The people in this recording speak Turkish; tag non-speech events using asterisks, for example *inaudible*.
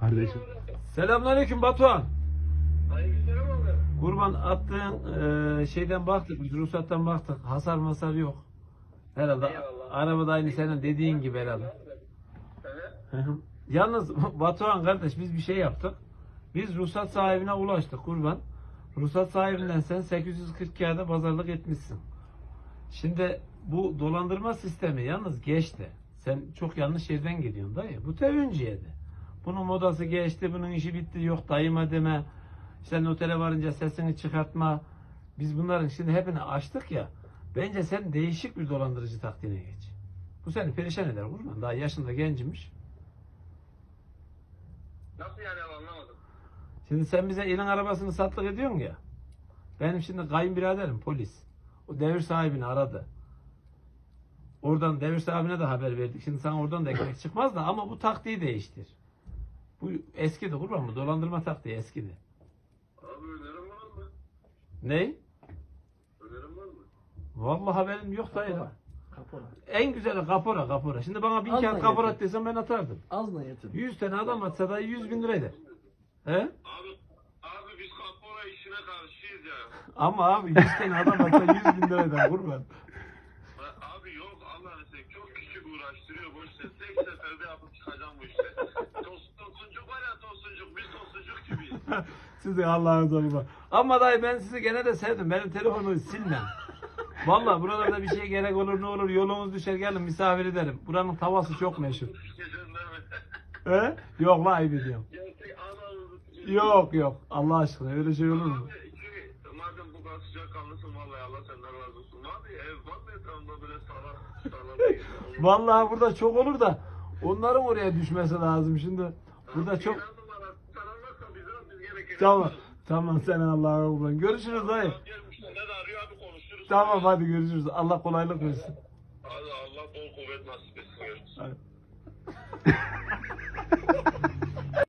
kardeşim. Selamünaleyküm Batuhan. Aleykümselam abi. Kurban attığın e, şeyden baktık, biz ruhsattan baktık. Hasar masar yok. Herhalde Eyvallah. arabada aynı senin dediğin gibi herhalde. Evet. Yalnız *laughs* Batuhan kardeş biz bir şey yaptık. Biz ruhsat sahibine ulaştık kurban. Ruhsat sahibinden sen 840 kağıda pazarlık etmişsin. Şimdi bu dolandırma sistemi yalnız geçti. Sen çok yanlış yerden gidiyorsun dayı. Bu tevinciyedi. Bunun modası geçti, bunun işi bitti, yok dayıma deme. İşte otele varınca sesini çıkartma. Biz bunların şimdi hepini açtık ya. Bence sen değişik bir dolandırıcı taktiğine geç. Bu seni perişan eder kurban. Daha yaşında gencmiş. Nasıl yani abi anlamadım. Şimdi sen bize ilin arabasını satlık ediyorsun ya. Benim şimdi kayınbiraderim polis. O devir sahibini aradı. Oradan devir sahibine de haber verdik. Şimdi sana oradan da ekmek çıkmaz da ama bu taktiği değiştir. Bu eskidi kurban mı? Dolandırma taktiği eskidi. Abi önerim var mı? Ne? Önerim var mı? Vallahi haberim yok dayı. Kapora. En güzeli kapora kapora. Şimdi bana bin Az kağıt kapora at desem ben atardım. Az da yeter. 100 tane adam atsa da 100 bin lira eder. He? Abi abi biz kapora işine karşıyız ya. Ama abi 100 tane adam atsa 100 bin lira eder kurban. Ha, Abi yok Allah'ını seveyim çok küçük uğraştırıyor bu işte. Tek seferde yapıp çıkacağım bu işte. Tos, tosuncuk var ya tosuncuk biz tosuncuk gibiyiz. *laughs* Sizi Allah'ınıza kurban. Ama dayı ben sizi gene de sevdim. Benim telefonu silmem. Vallahi buralarda bir şey gerek olur ne olur yolunuz düşer gelin misafir ederim. Buranın tavası çok meşhur. He? Yok lan ayıp ediyorum. Gerçek sikeceğim. Yok yok Allah aşkına öyle şey olur mu? Abi iki, madem bu kadar sıcak vallahi Allah senden razı olsun. Abi ev var mı etrafında böyle sağlam sağlam. Vallahi burada çok olur da onların oraya düşmesi lazım şimdi. Burada çok... Tamam. Tamam sen Allah'a kurban. Görüşürüz dayı. Tamam hadi görüşürüz. Allah kolaylık versin. Allah bol kuvvet nasip etsin. Görüşürüz. *laughs*